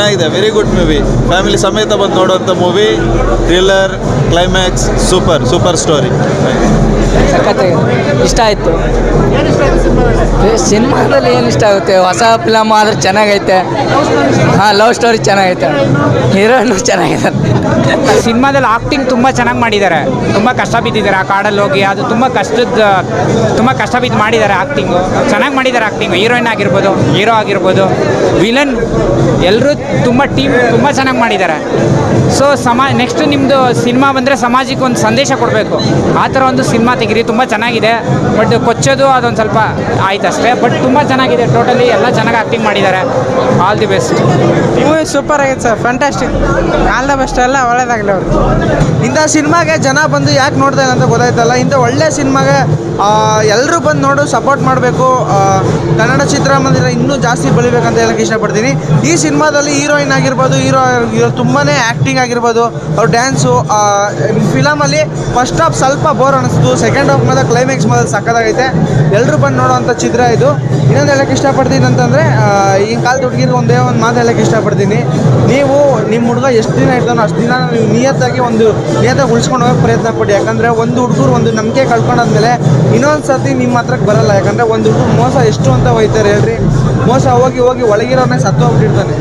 ಚೆನ್ನಾಗಿದೆ very good movie family ಸಮೇತ ಬಂದು ನೋಡುವಂಥ movie thriller climax super super story ಸಖತ್ತಾಗಿದೆ ಇಷ್ಟ ಆಯಿತು. ಸಿನಿಮಾದಲ್ಲಿ ಏನು ಇಷ್ಟ ಆಗುತ್ತೆ? ಹೊಸ ಫಿಲಮ್ ಆದ್ರೆ ಚೆನ್ನಾಗೈತೆ. ಹಾಂ ಲವ್ ಸ್ಟೋರಿ ಚೆನ್ನಾಗೈತೆ. ಹೀರೋನು ಚೆನ್ನಾಗಿದೆ ಸಿನಿಮಾದಲ್ಲಿ ಆಕ್ಟಿಂಗ್ ತುಂಬ ಚೆನ್ನಾಗಿ ಮಾಡಿದ್ದಾರೆ. ತುಂಬ ಕಷ್ಟ ಬಿದ್ದಿದ್ದಾರೆ ಆ ಕಾಡಲ್ಲಿ ಹೋಗಿ. ಅದು ತುಂಬ ಕಷ್ಟದ, ತುಂಬ ಕಷ್ಟ ಬಿದ್ದು ಮಾಡಿದ್ದಾರೆ ಆಕ್ಟಿಂಗು ಚೆನ್ನಾಗಿ ಮಾಡಿದ್ದಾರೆ ಆಕ್ಟಿಂಗು ಹೀರೋಯಿನ್ ಆಗಿರ್ಬೋದು ಹೀರೋ ಆಗಿರ್ಬೋದು ವಿಲನ್ ಎಲ್ಲರೂ ತುಂಬ ಟೀಮ್ ತುಂಬ ಚೆನ್ನಾಗಿ ಮಾಡಿದ್ದಾರೆ. ಸೊ ಸಮಾ ನೆಕ್ಸ್ಟ್ ನಿಮ್ಮದು ಸಿನಿಮಾ ಬಂದರೆ ಸಮಾಜಕ್ಕೆ ಒಂದು ಸಂದೇಶ ಕೊಡಬೇಕು. ಆ ಥರ ಒಂದು ಸಿನಿಮಾ ತೆಗಿರಿ ತುಂಬ ಚೆನ್ನಾಗಿದೆ ಬಟ್ ಕೊಚ್ಚೋದು ಅದೊಂದು ಸ್ವಲ್ಪ ಆಯ್ತು ಅಷ್ಟೇ. ಬಟ್ ತುಂಬ ಚೆನ್ನಾಗಿದೆ ಟೋಟಲಿ ಎಲ್ಲ ಚೆನ್ನಾಗಿ ಆ್ಯಕ್ಟಿಂಗ್ ಮಾಡಿದ್ದಾರೆ. All the best movie super ಆಗೈತೆ sir fantastic all the best ಎಲ್ಲ ಒಳ್ಳೇದಾಗಲಿ ಅವರು ಇಂಥ ಸಿನಿಮಾಗೆ ಜನ ಬಂದು ಯಾಕೆ ನೋಡ್ತಾ ಇಲ್ಲ ಅಂತ ಗೊತ್ತಾಯ್ತಲ್ಲ ಇಂಥ ಒಳ್ಳೆ ಸಿನಿಮಾಗೆ ಎಲ್ಲರೂ ಬಂದು ನೋಡು ಸಪೋರ್ಟ್ ಮಾಡಬೇಕು. ಕನ್ನಡ ಚಿತ್ರಮಂದಿರ ಇನ್ನೂ ಜಾಸ್ತಿ ಬೆಳಿಬೇಕಂತ ಹೇಳಕ್ಕೆ ಇಷ್ಟಪಡ್ತೀನಿ. ಈ ಸಿನಿಮಾದಲ್ಲಿ ಹೀರೋಯಿನ್ ಆಗಿರ್ಬೋದು ಹೀರೋ ತುಂಬಾ ಆ್ಯಕ್ಟಿಂಗ್ ಆಗಿರ್ಬೋದು ಅವ್ರ ಡ್ಯಾನ್ಸು ಫಿಲಮಲ್ಲಿ ಫಸ್ಟ್ ಆಫ್ ಸ್ವಲ್ಪ ಬೋರ್ ಅನಿಸ್ತು ಸೆಕೆಂಡ್ ಹಾಫ್ ಮಾತ್ರ ಕ್ಲೈಮ್ಯಾಕ್ಸ್ ಮಾತ್ರ ಸಕ್ಕದಾಗೈತೆ ಎಲ್ಲರೂ ಬಂದು ನೋಡೋವಂಥ ಚಿತ್ರ ಇದು. ಇನ್ನೊಂದು ಹೇಳೋಕ್ಕೆ ಇಷ್ಟಪಡ್ತೀನಿ ಅಂತಂದರೆ ಈ ಕಾಲದ ಹುಡುಗಿರು ಒಂದೇ ಒಂದು ಮಾತು ಹೇಳೋಕ್ಕೆ ಇಷ್ಟಪಡ್ತೀನಿ. ನೀವು ನಿಮ್ಮ ಹುಡುಗ ಎಷ್ಟು ದಿನ ಇರ್ತಾನೋ ಅಷ್ಟು ದಿನ ನೀವು ನಿಯತ್ತಾಗಿ ಒಂದು ನಿಯತ್ತಾಗಿ ಉಳಿಸ್ಕೊಂಡು ಹೋಗೋಕೆ ಪ್ರಯತ್ನ ಪಡಿ. ಯಾಕಂದರೆ ಒಂದು ಹುಡುಗರು ಒಂದು ನಂಬಿಕೆ ಕಳ್ಕೊಂಡಾದ್ಮೇಲೆ ಇನ್ನೊಂದು ಸರ್ತಿ ನಿಮ್ಮ ಹತ್ರಕ್ಕೆ ಬರಲ್ಲ. ಯಾಕಂದರೆ ಒಂದು ಹುಡುಗರು ಮೋಸ ಎಷ್ಟು ಅಂತ ಹೋಯ್ತಾರೆ ಹೇಳ್ರಿ. ಮೋಸ ಹೋಗಿ ಹೋಗಿ ಒಳಗಿರೋನೇ ಸತ್ತು ಹೋಗ್ಬಿಟ್ಟಿರ್ತಾನೆ.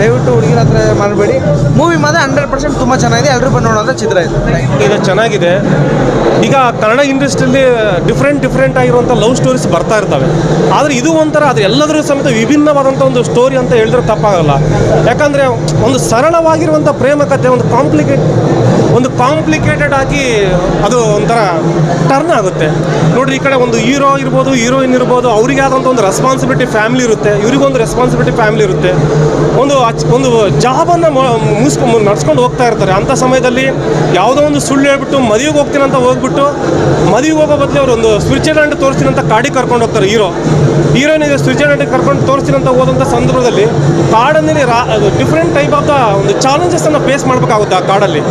ದಯವಿಟ್ಟು ಹುಡುಗಿರ ಹತ್ರ ಮಾಡಬೇಡಿ. ಮೂವಿ ಮಾತ್ರ ಹಂಡ್ರೆಡ್ ಪರ್ಸೆಂಟ್ ತುಂಬ ಚೆನ್ನಾಗಿದೆ. ಎಲ್ಲರೂ ಬಂದು ನೋಡೋಂಥ ಚಿತ್ರ ಇದು. ಇದು ಚೆನ್ನಾಗಿದೆ. ಈಗ ಕನ್ನಡ ಇಂಡಸ್ಟ್ರಿಯಲ್ಲಿ ಡಿಫ್ರೆಂಟ್ ಡಿಫ್ರೆಂಟ್ ಆಗಿರುವಂಥ ಲವ್ ಸ್ಟೋರೀಸ್ ಬರ್ತಾ ಇರ್ತವೆ. ಆದರೆ ಇದು ಒಂಥರ, ಅದು ಎಲ್ಲದರ ಸಮೇತ ವಿಭಿನ್ನವಾದಂಥ ಒಂದು ಸ್ಟೋರಿ ಅಂತ ಹೇಳಿದ್ರೆ ತಪ್ಪಾಗಲ್ಲ. ಯಾಕಂದರೆ ಒಂದು ಸರಳವಾಗಿರುವಂಥ ಪ್ರೇಮ ಕಥೆ, ಒಂದು ಕಾಂಪ್ಲಿಕೇಟ್ ಒಂದು ಕಾಂಪ್ಲಿಕೇಟೆಡ್ ಆಗಿ ಅದು ಒಂಥರ ಟರ್ನ್ ಆಗುತ್ತೆ. ನೋಡ್ರಿ ಈ ಕಡೆ ಒಂದು ಹೀರೋ ಇರ್ಬೋದು ಹೀರೋಯಿನ್ ಇರ್ಬೋದು, ಅವರಿಗೆ ಆದಂಥ ಒಂದು ರೆಸ್ಪಾನ್ಸಿಬಿಲಿಟಿ ಫ್ಯಾಮಿಲಿ ಇರುತ್ತೆ. ಇವರಿಗೊಂದು ರೆಸ್ಪಾನ್ಸಿಬಿಲಿಟಿ ಫ್ಯಾಮಿಲಿ ಇರುತ್ತೆ. ಒಂದು ಒಂದು ಜಾಬನ್ನು ಮುಗಿಸ್ಕೊಂಡು ನಡ್ಸ್ಕೊಂಡು ಹೋಗ್ತಾ ಇರ್ತಾರೆ. ಅಂಥ ಸಮಯದಲ್ಲಿ ಯಾವುದೋ ಒಂದು ಸುಳ್ಳು ಹೇಳ್ಬಿಟ್ಟು ಮದುವೆಗೆ ಹೋಗ್ತೀನಿ ಅಂತ ಹೋಗ್ಬಿಟ್ಟು ಮದುವೆಗೆ ಹೋಗೋ ಬದಲು ಅವರು ಒಂದು ಸ್ವಿಟ್ಜರ್ಲ್ಯಾಂಡ್ ತೋರಿಸ್ತೀನಿ ಅಂತ ಕಾಡಿಗೆ ಕರ್ಕೊಂಡು ಹೋಗ್ತಾರೆ ಹೀರೋ ಹೀರೋನಿಗೆ ಸ್ವಿಟ್ಜರ್ಲ್ಯಾಂಡಿಗೆ ಕರ್ಕೊಂಡು ತೋರಿಸ್ತೀನಿ ಅಂತ ಹೋದಂಥ ಸಂದರ್ಭದಲ್ಲಿ ಕಾಡಲ್ಲಿ ಡಿಫ್ರೆಂಟ್ ಟೈಪ್ ಆಫ್ ದ ಒಂದು ಚಾಲೆಂಜಸನ್ನು ಫೇಸ್ ಮಾಡಬೇಕಾಗುತ್ತೆ ಆ ಕಾಡಲ್ಲಿ.